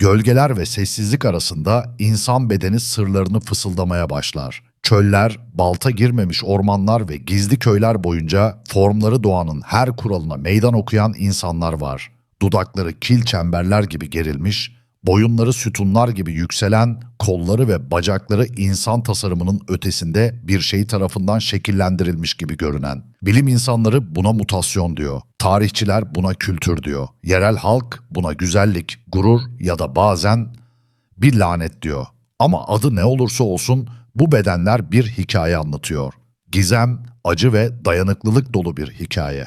Gölgeler ve sessizlik arasında insan bedeni sırlarını fısıldamaya başlar. Çöller, balta girmemiş ormanlar ve gizli köyler boyunca formları doğanın her kuralına meydan okuyan insanlar var. Dudakları kil çemberler gibi gerilmiş, boyunları sütunlar gibi yükselen, kolları ve bacakları insan tasarımının ötesinde bir şey tarafından şekillendirilmiş gibi görünen. Bilim insanları buna mutasyon diyor. Tarihçiler buna kültür diyor. Yerel halk buna güzellik, gurur ya da bazen bir lanet diyor. Ama adı ne olursa olsun bu bedenler bir hikaye anlatıyor. Gizem, acı ve dayanıklılık dolu bir hikaye.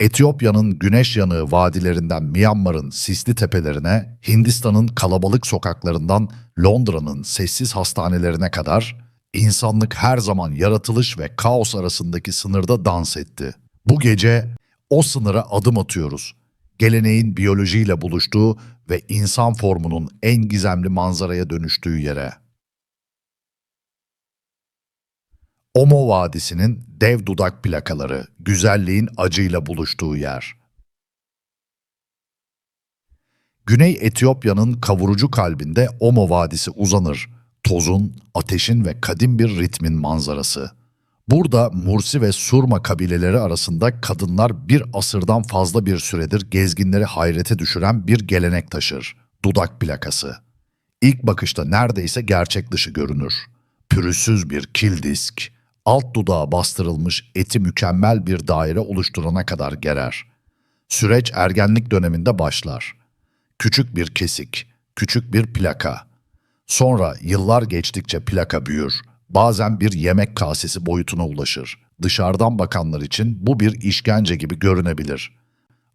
Etiyopya'nın güneş yanığı vadilerinden Myanmar'ın sisli tepelerine, Hindistan'ın kalabalık sokaklarından Londra'nın sessiz hastanelerine kadar insanlık her zaman yaratılış ve kaos arasındaki sınırda dans etti. Bu gece o sınıra adım atıyoruz. Geleneğin biyolojiyle buluştuğu ve insan formunun en gizemli manzaraya dönüştüğü yere. Omo Vadisi'nin dev dudak plakaları, güzelliğin acıyla buluştuğu yer. Güney Etiyopya'nın kavurucu kalbinde Omo Vadisi uzanır. Tozun, ateşin ve kadim bir ritmin manzarası. Burada Mursi ve Surma kabileleri arasında kadınlar bir asırdan fazla bir süredir gezginleri hayrete düşüren bir gelenek taşır. Dudak plakası. İlk bakışta neredeyse gerçek dışı görünür. Pürüzsüz bir kil disk, alt dudağa bastırılmış eti mükemmel bir daire oluşturana kadar gerer. Süreç ergenlik döneminde başlar. Küçük bir kesik, küçük bir plaka. Sonra yıllar geçtikçe plaka büyür. Bazen bir yemek kasesi boyutuna ulaşır. Dışarıdan bakanlar için bu bir işkence gibi görünebilir.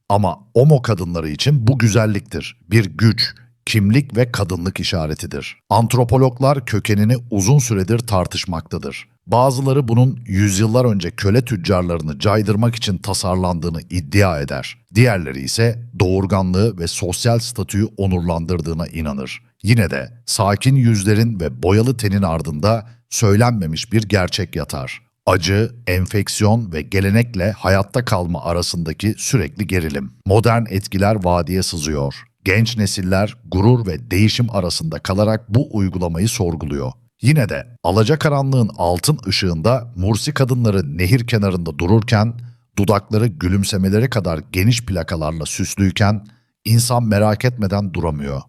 Ama omo kadınları için bu güzelliktir. Bir güç, kimlik ve kadınlık işaretidir. Antropologlar kökenini uzun süredir tartışmaktadır. Bazıları bunun yüzyıllar önce köle tüccarlarını caydırmak için tasarlandığını iddia eder. Diğerleri ise doğurganlığı ve sosyal statüyü onurlandırdığına inanır. Yine de sakin yüzlerin ve boyalı tenin ardında söylenmemiş bir gerçek yatar. Acı, enfeksiyon ve gelenekle hayatta kalma arasındaki sürekli gerilim. Modern etkiler vadiye sızıyor. Genç nesiller gurur ve değişim arasında kalarak bu uygulamayı sorguluyor. Yine de alacakaranlığın altın ışığında Mursi kadınları nehir kenarında dururken, dudakları gülümsemeleri kadar geniş plakalarla süslüyken insan merak etmeden duramıyor.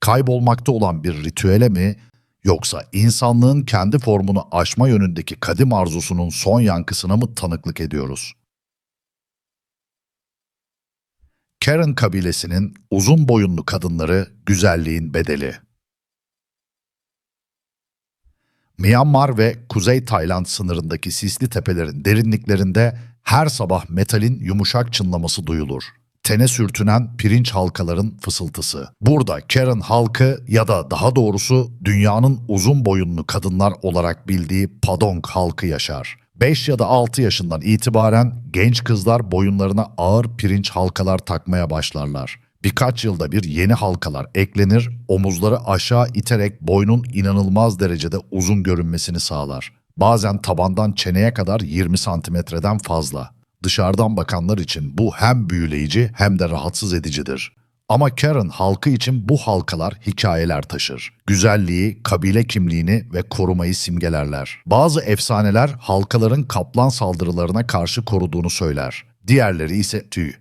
Kaybolmakta olan bir ritüele mi yoksa insanlığın kendi formunu aşma yönündeki kadim arzusunun son yankısına mı tanıklık ediyoruz? Karen kabilesinin uzun boyunlu kadınları güzelliğin bedeli. Myanmar ve Kuzey Tayland sınırındaki sisli tepelerin derinliklerinde her sabah metalin yumuşak çınlaması duyulur. Tene sürtünen pirinç halkaların fısıltısı. Burada Karen halkı ya da daha doğrusu dünyanın uzun boyunlu kadınlar olarak bildiği Padong halkı yaşar. 5 ya da 6 yaşından itibaren genç kızlar boyunlarına ağır pirinç halkalar takmaya başlarlar. Birkaç yılda bir yeni halkalar eklenir, omuzları aşağı iterek boynun inanılmaz derecede uzun görünmesini sağlar. Bazen tabandan çeneye kadar 20 santimetreden fazla. Dışarıdan bakanlar için bu hem büyüleyici hem de rahatsız edicidir. Ama Karen halkı için bu halkalar hikayeler taşır. Güzelliği, kabile kimliğini ve korumayı simgelerler. Bazı efsaneler halkaların kaplan saldırılarına karşı koruduğunu söyler. Diğerleri ise tüy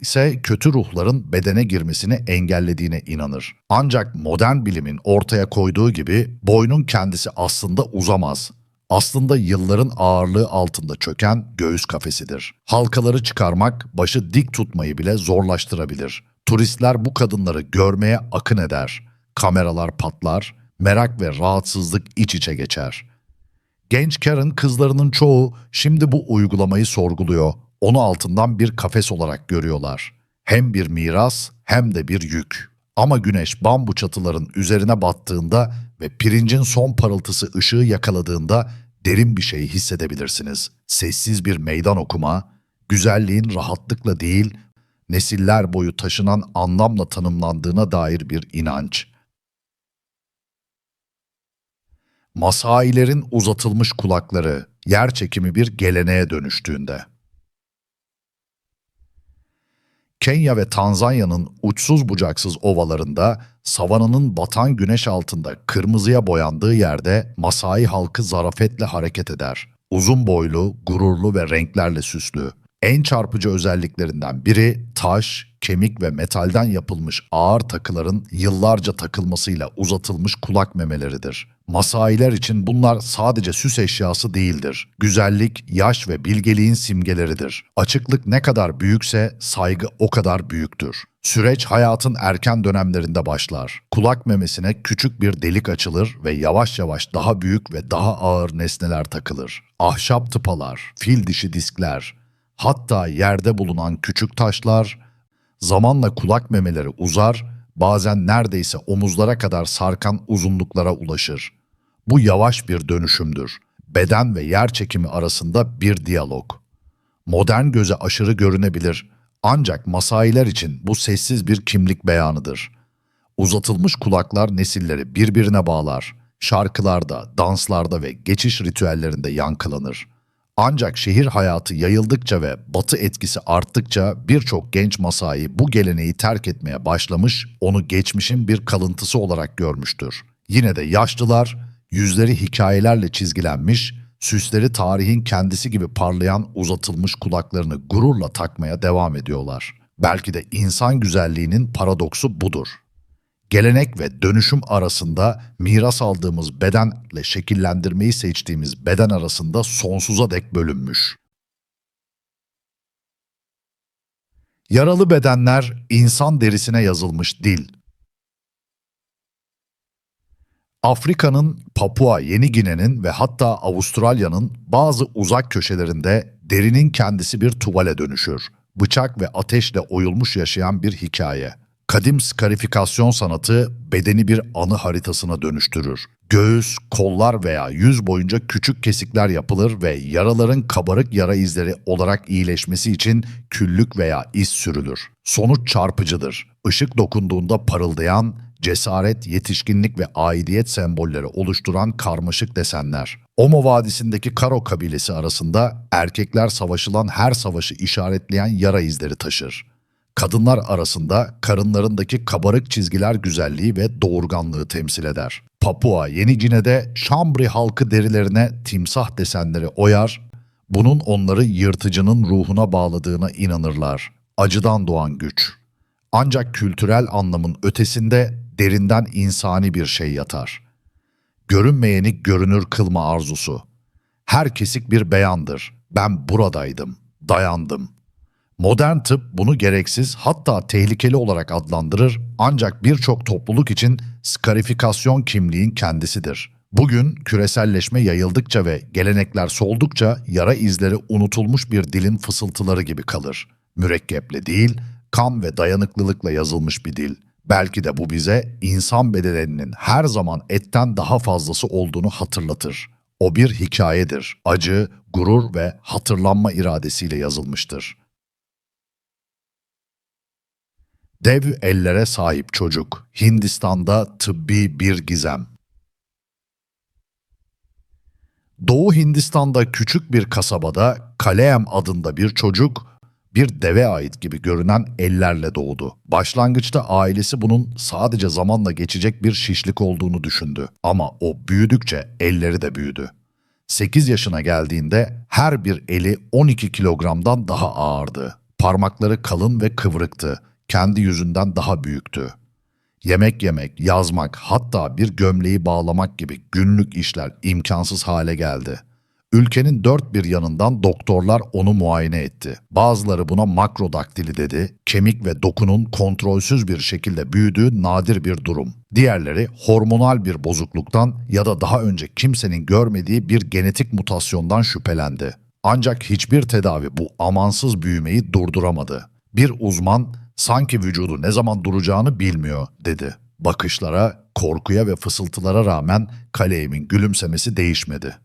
ise kötü ruhların bedene girmesini engellediğine inanır. Ancak modern bilimin ortaya koyduğu gibi boynun kendisi aslında uzamaz. Aslında yılların ağırlığı altında çöken göğüs kafesidir. Halkaları çıkarmak başı dik tutmayı bile zorlaştırabilir. Turistler bu kadınları görmeye akın eder. Kameralar patlar, merak ve rahatsızlık iç içe geçer. Genç Karen kızlarının çoğu şimdi bu uygulamayı sorguluyor onu altından bir kafes olarak görüyorlar. Hem bir miras hem de bir yük. Ama güneş bambu çatıların üzerine battığında ve pirincin son parıltısı ışığı yakaladığında derin bir şey hissedebilirsiniz. Sessiz bir meydan okuma, güzelliğin rahatlıkla değil, nesiller boyu taşınan anlamla tanımlandığına dair bir inanç. Masailerin uzatılmış kulakları, yer çekimi bir geleneğe dönüştüğünde. Kenya ve Tanzanya'nın uçsuz bucaksız ovalarında, savananın batan güneş altında kırmızıya boyandığı yerde Masai halkı zarafetle hareket eder. Uzun boylu, gururlu ve renklerle süslü. En çarpıcı özelliklerinden biri taş, kemik ve metalden yapılmış ağır takıların yıllarca takılmasıyla uzatılmış kulak memeleridir. Masailer için bunlar sadece süs eşyası değildir. Güzellik, yaş ve bilgeliğin simgeleridir. Açıklık ne kadar büyükse saygı o kadar büyüktür. Süreç hayatın erken dönemlerinde başlar. Kulak memesine küçük bir delik açılır ve yavaş yavaş daha büyük ve daha ağır nesneler takılır. Ahşap tıpalar, fil dişi diskler, hatta yerde bulunan küçük taşlar zamanla kulak memeleri uzar, bazen neredeyse omuzlara kadar sarkan uzunluklara ulaşır. Bu yavaş bir dönüşümdür. Beden ve yer çekimi arasında bir diyalog. Modern göze aşırı görünebilir ancak Masailer için bu sessiz bir kimlik beyanıdır. Uzatılmış kulaklar nesilleri birbirine bağlar. Şarkılarda, danslarda ve geçiş ritüellerinde yankılanır. Ancak şehir hayatı yayıldıkça ve batı etkisi arttıkça birçok genç Masai bu geleneği terk etmeye başlamış, onu geçmişin bir kalıntısı olarak görmüştür. Yine de yaşlılar, yüzleri hikayelerle çizgilenmiş, süsleri tarihin kendisi gibi parlayan uzatılmış kulaklarını gururla takmaya devam ediyorlar. Belki de insan güzelliğinin paradoksu budur. Gelenek ve dönüşüm arasında miras aldığımız bedenle şekillendirmeyi seçtiğimiz beden arasında sonsuza dek bölünmüş. Yaralı bedenler insan derisine yazılmış dil. Afrika'nın, Papua Yeni Gine'nin ve hatta Avustralya'nın bazı uzak köşelerinde derinin kendisi bir tuvale dönüşür. Bıçak ve ateşle oyulmuş yaşayan bir hikaye. Kadim skarifikasyon sanatı bedeni bir anı haritasına dönüştürür. Göğüs, kollar veya yüz boyunca küçük kesikler yapılır ve yaraların kabarık yara izleri olarak iyileşmesi için küllük veya iz sürülür. Sonuç çarpıcıdır. Işık dokunduğunda parıldayan, cesaret, yetişkinlik ve aidiyet sembolleri oluşturan karmaşık desenler. Omo Vadisi'ndeki Karo kabilesi arasında erkekler savaşılan her savaşı işaretleyen yara izleri taşır. Kadınlar arasında karınlarındaki kabarık çizgiler güzelliği ve doğurganlığı temsil eder. Papua Yeni Gine'de Şambri halkı derilerine timsah desenleri oyar, bunun onları yırtıcının ruhuna bağladığına inanırlar. Acıdan doğan güç. Ancak kültürel anlamın ötesinde derinden insani bir şey yatar. Görünmeyeni görünür kılma arzusu. Her kesik bir beyandır. Ben buradaydım, dayandım. Modern tıp bunu gereksiz hatta tehlikeli olarak adlandırır ancak birçok topluluk için skarifikasyon kimliğin kendisidir. Bugün küreselleşme yayıldıkça ve gelenekler soldukça yara izleri unutulmuş bir dilin fısıltıları gibi kalır. Mürekkeple değil, kan ve dayanıklılıkla yazılmış bir dil. Belki de bu bize insan bedeninin her zaman etten daha fazlası olduğunu hatırlatır. O bir hikayedir. Acı, gurur ve hatırlanma iradesiyle yazılmıştır. Dev ellere sahip çocuk. Hindistan'da tıbbi bir gizem. Doğu Hindistan'da küçük bir kasabada Kaleem adında bir çocuk bir deve ait gibi görünen ellerle doğdu. Başlangıçta ailesi bunun sadece zamanla geçecek bir şişlik olduğunu düşündü. Ama o büyüdükçe elleri de büyüdü. 8 yaşına geldiğinde her bir eli 12 kilogramdan daha ağırdı. Parmakları kalın ve kıvrıktı. Kendi yüzünden daha büyüktü. Yemek yemek, yazmak, hatta bir gömleği bağlamak gibi günlük işler imkansız hale geldi.'' Ülkenin dört bir yanından doktorlar onu muayene etti. Bazıları buna makrodaktili dedi, kemik ve dokunun kontrolsüz bir şekilde büyüdüğü nadir bir durum. Diğerleri hormonal bir bozukluktan ya da daha önce kimsenin görmediği bir genetik mutasyondan şüphelendi. Ancak hiçbir tedavi bu amansız büyümeyi durduramadı. Bir uzman sanki vücudu ne zaman duracağını bilmiyor dedi. Bakışlara, korkuya ve fısıltılara rağmen Kaleyim'in gülümsemesi değişmedi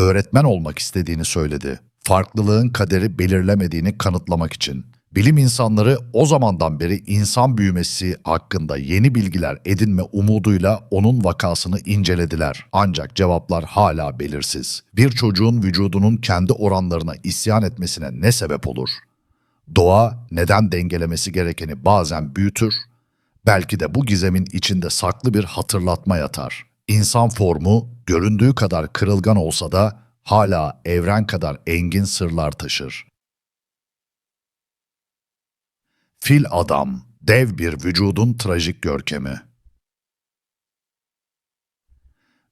öğretmen olmak istediğini söyledi. Farklılığın kaderi belirlemediğini kanıtlamak için. Bilim insanları o zamandan beri insan büyümesi hakkında yeni bilgiler edinme umuduyla onun vakasını incelediler. Ancak cevaplar hala belirsiz. Bir çocuğun vücudunun kendi oranlarına isyan etmesine ne sebep olur? Doğa neden dengelemesi gerekeni bazen büyütür, belki de bu gizemin içinde saklı bir hatırlatma yatar. İnsan formu göründüğü kadar kırılgan olsa da hala evren kadar engin sırlar taşır. Fil adam, dev bir vücudun trajik görkemi.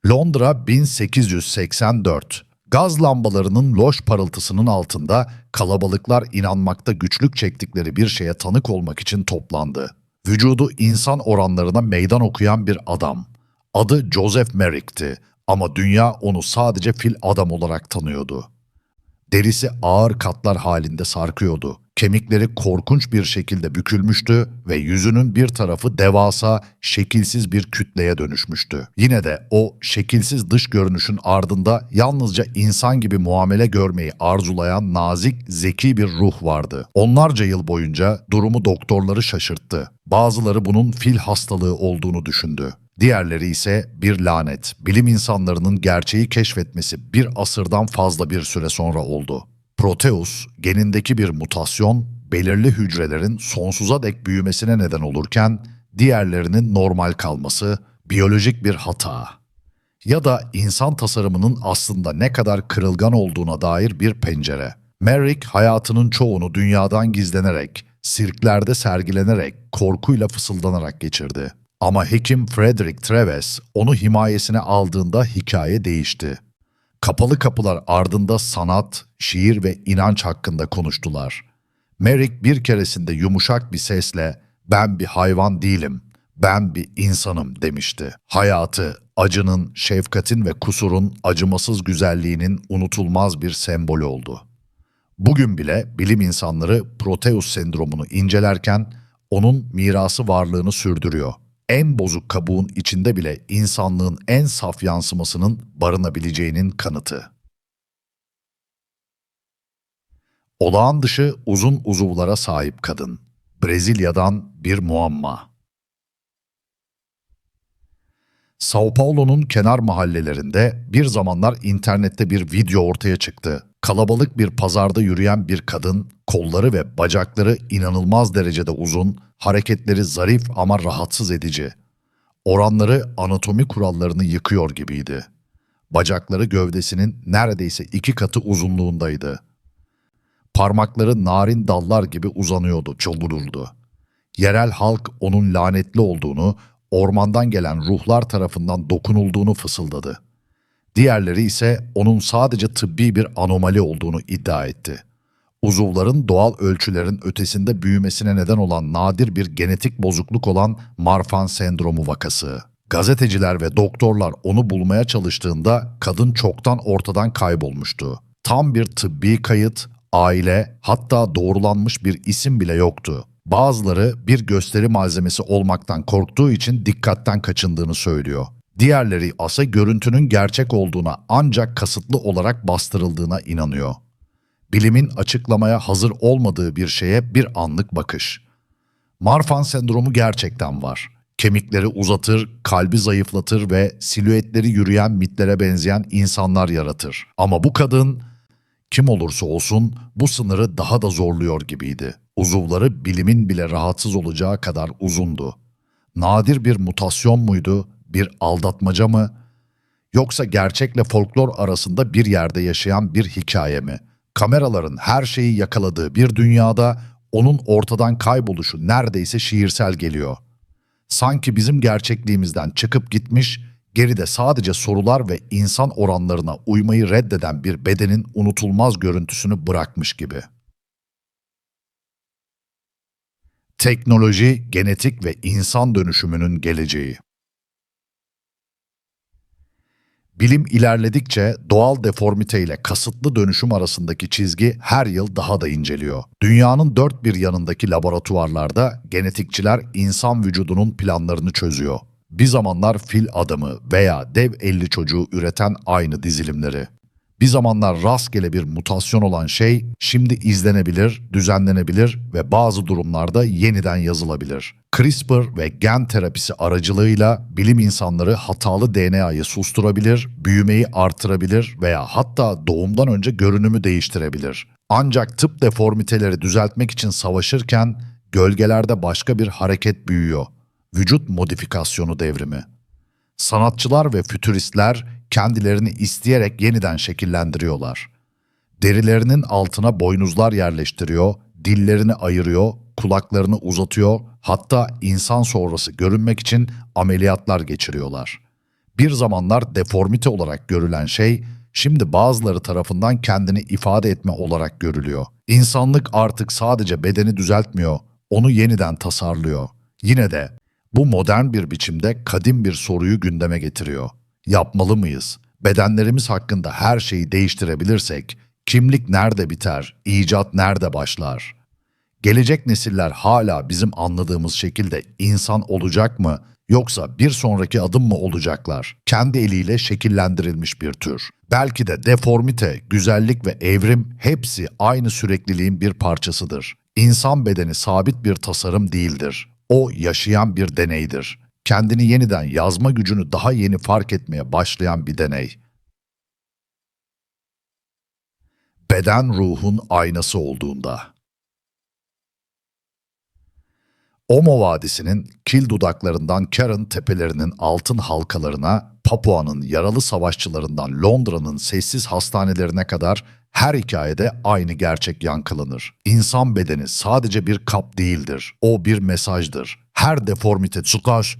Londra 1884. Gaz lambalarının loş parıltısının altında kalabalıklar inanmakta güçlük çektikleri bir şeye tanık olmak için toplandı. Vücudu insan oranlarına meydan okuyan bir adam. Adı Joseph Merrick'ti ama dünya onu sadece fil adam olarak tanıyordu. Derisi ağır katlar halinde sarkıyordu. Kemikleri korkunç bir şekilde bükülmüştü ve yüzünün bir tarafı devasa, şekilsiz bir kütleye dönüşmüştü. Yine de o şekilsiz dış görünüşün ardında yalnızca insan gibi muamele görmeyi arzulayan nazik, zeki bir ruh vardı. Onlarca yıl boyunca durumu doktorları şaşırttı. Bazıları bunun fil hastalığı olduğunu düşündü. Diğerleri ise bir lanet. Bilim insanlarının gerçeği keşfetmesi bir asırdan fazla bir süre sonra oldu. Proteus, genindeki bir mutasyon, belirli hücrelerin sonsuza dek büyümesine neden olurken, diğerlerinin normal kalması biyolojik bir hata. Ya da insan tasarımının aslında ne kadar kırılgan olduğuna dair bir pencere. Merrick hayatının çoğunu dünyadan gizlenerek, sirklerde sergilenerek, korkuyla fısıldanarak geçirdi. Ama hekim Frederick Treves onu himayesine aldığında hikaye değişti. Kapalı kapılar ardında sanat, şiir ve inanç hakkında konuştular. Merrick bir keresinde yumuşak bir sesle "Ben bir hayvan değilim, ben bir insanım." demişti. Hayatı, acının, şefkatin ve kusurun acımasız güzelliğinin unutulmaz bir sembolü oldu. Bugün bile bilim insanları Proteus sendromunu incelerken onun mirası varlığını sürdürüyor. En bozuk kabuğun içinde bile insanlığın en saf yansımasının barınabileceğinin kanıtı. Olağan dışı uzun uzuvlara sahip kadın. Brezilya'dan bir muamma. Sao Paulo'nun kenar mahallelerinde bir zamanlar internette bir video ortaya çıktı. Kalabalık bir pazarda yürüyen bir kadın, kolları ve bacakları inanılmaz derecede uzun, hareketleri zarif ama rahatsız edici. Oranları anatomi kurallarını yıkıyor gibiydi. Bacakları gövdesinin neredeyse iki katı uzunluğundaydı. Parmakları narin dallar gibi uzanıyordu, çoğulurdu. Yerel halk onun lanetli olduğunu, ormandan gelen ruhlar tarafından dokunulduğunu fısıldadı. Diğerleri ise onun sadece tıbbi bir anomali olduğunu iddia etti. Uzuvların doğal ölçülerin ötesinde büyümesine neden olan nadir bir genetik bozukluk olan Marfan sendromu vakası. Gazeteciler ve doktorlar onu bulmaya çalıştığında kadın çoktan ortadan kaybolmuştu. Tam bir tıbbi kayıt, aile, hatta doğrulanmış bir isim bile yoktu. Bazıları bir gösteri malzemesi olmaktan korktuğu için dikkatten kaçındığını söylüyor. Diğerleri ise görüntünün gerçek olduğuna ancak kasıtlı olarak bastırıldığına inanıyor. Bilimin açıklamaya hazır olmadığı bir şeye bir anlık bakış. Marfan sendromu gerçekten var. Kemikleri uzatır, kalbi zayıflatır ve silüetleri yürüyen mitlere benzeyen insanlar yaratır. Ama bu kadın kim olursa olsun bu sınırı daha da zorluyor gibiydi. Uzuvları bilimin bile rahatsız olacağı kadar uzundu. Nadir bir mutasyon muydu, bir aldatmaca mı? Yoksa gerçekle folklor arasında bir yerde yaşayan bir hikaye mi? Kameraların her şeyi yakaladığı bir dünyada onun ortadan kayboluşu neredeyse şiirsel geliyor. Sanki bizim gerçekliğimizden çıkıp gitmiş, geride sadece sorular ve insan oranlarına uymayı reddeden bir bedenin unutulmaz görüntüsünü bırakmış gibi. Teknoloji, genetik ve insan dönüşümünün geleceği. Bilim ilerledikçe doğal deformite ile kasıtlı dönüşüm arasındaki çizgi her yıl daha da inceliyor. Dünyanın dört bir yanındaki laboratuvarlarda genetikçiler insan vücudunun planlarını çözüyor. Bir zamanlar fil adamı veya dev elli çocuğu üreten aynı dizilimleri. Bir zamanlar rastgele bir mutasyon olan şey şimdi izlenebilir, düzenlenebilir ve bazı durumlarda yeniden yazılabilir. CRISPR ve gen terapisi aracılığıyla bilim insanları hatalı DNA'yı susturabilir, büyümeyi artırabilir veya hatta doğumdan önce görünümü değiştirebilir. Ancak tıp deformiteleri düzeltmek için savaşırken gölgelerde başka bir hareket büyüyor. Vücut modifikasyonu devrimi. Sanatçılar ve fütüristler kendilerini isteyerek yeniden şekillendiriyorlar. Derilerinin altına boynuzlar yerleştiriyor, dillerini ayırıyor, kulaklarını uzatıyor, hatta insan sonrası görünmek için ameliyatlar geçiriyorlar. Bir zamanlar deformite olarak görülen şey, şimdi bazıları tarafından kendini ifade etme olarak görülüyor. İnsanlık artık sadece bedeni düzeltmiyor, onu yeniden tasarlıyor. Yine de bu modern bir biçimde kadim bir soruyu gündeme getiriyor. Yapmalı mıyız? Bedenlerimiz hakkında her şeyi değiştirebilirsek, kimlik nerede biter, icat nerede başlar? Gelecek nesiller hala bizim anladığımız şekilde insan olacak mı yoksa bir sonraki adım mı olacaklar? Kendi eliyle şekillendirilmiş bir tür. Belki de deformite, güzellik ve evrim hepsi aynı sürekliliğin bir parçasıdır. İnsan bedeni sabit bir tasarım değildir. O yaşayan bir deneydir. Kendini yeniden yazma gücünü daha yeni fark etmeye başlayan bir deney. Beden ruhun aynası olduğunda. Omo Vadisi'nin kil dudaklarından Karen tepelerinin altın halkalarına, Papua'nın yaralı savaşçılarından Londra'nın sessiz hastanelerine kadar her hikayede aynı gerçek yankılanır. İnsan bedeni sadece bir kap değildir. O bir mesajdır. Her deformite tsukash,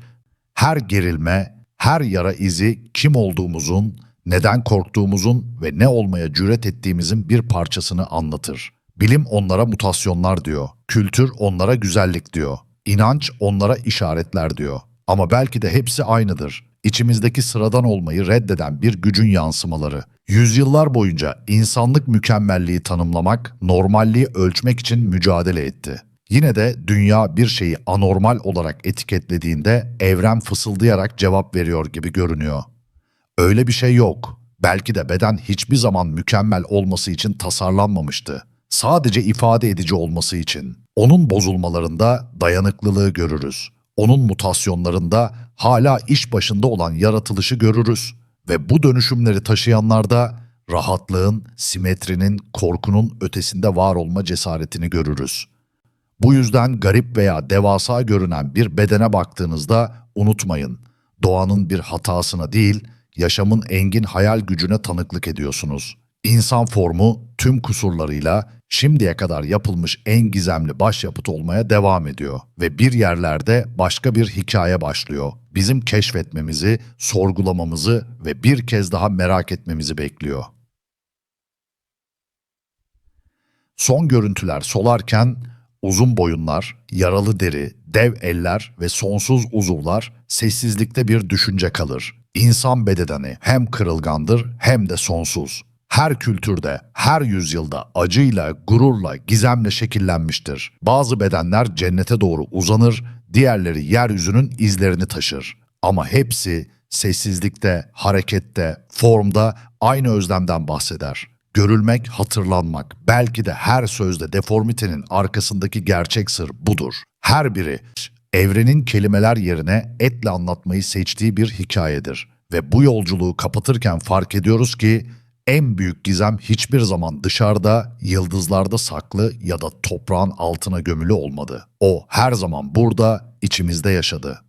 her gerilme, her yara izi kim olduğumuzun, neden korktuğumuzun ve ne olmaya cüret ettiğimizin bir parçasını anlatır. Bilim onlara mutasyonlar diyor. Kültür onlara güzellik diyor. İnanç onlara işaretler diyor. Ama belki de hepsi aynıdır. İçimizdeki sıradan olmayı reddeden bir gücün yansımaları. Yüzyıllar boyunca insanlık mükemmelliği tanımlamak, normalliği ölçmek için mücadele etti. Yine de dünya bir şeyi anormal olarak etiketlediğinde evren fısıldayarak cevap veriyor gibi görünüyor. Öyle bir şey yok. Belki de beden hiçbir zaman mükemmel olması için tasarlanmamıştı. Sadece ifade edici olması için. Onun bozulmalarında dayanıklılığı görürüz. Onun mutasyonlarında hala iş başında olan yaratılışı görürüz. Ve bu dönüşümleri taşıyanlarda rahatlığın, simetrinin, korkunun ötesinde var olma cesaretini görürüz. Bu yüzden garip veya devasa görünen bir bedene baktığınızda unutmayın, doğanın bir hatasına değil, yaşamın engin hayal gücüne tanıklık ediyorsunuz. İnsan formu tüm kusurlarıyla şimdiye kadar yapılmış en gizemli başyapıt olmaya devam ediyor ve bir yerlerde başka bir hikaye başlıyor. Bizim keşfetmemizi, sorgulamamızı ve bir kez daha merak etmemizi bekliyor. Son görüntüler solarken uzun boyunlar, yaralı deri, dev eller ve sonsuz uzuvlar sessizlikte bir düşünce kalır. İnsan bedeni hem kırılgandır hem de sonsuz. Her kültürde, her yüzyılda acıyla, gururla, gizemle şekillenmiştir. Bazı bedenler cennete doğru uzanır, diğerleri yeryüzünün izlerini taşır. Ama hepsi sessizlikte, harekette, formda aynı özlemden bahseder. Görülmek, hatırlanmak, belki de her sözde deformitenin arkasındaki gerçek sır budur. Her biri evrenin kelimeler yerine etle anlatmayı seçtiği bir hikayedir. Ve bu yolculuğu kapatırken fark ediyoruz ki en büyük gizem hiçbir zaman dışarıda, yıldızlarda saklı ya da toprağın altına gömülü olmadı. O her zaman burada, içimizde yaşadı.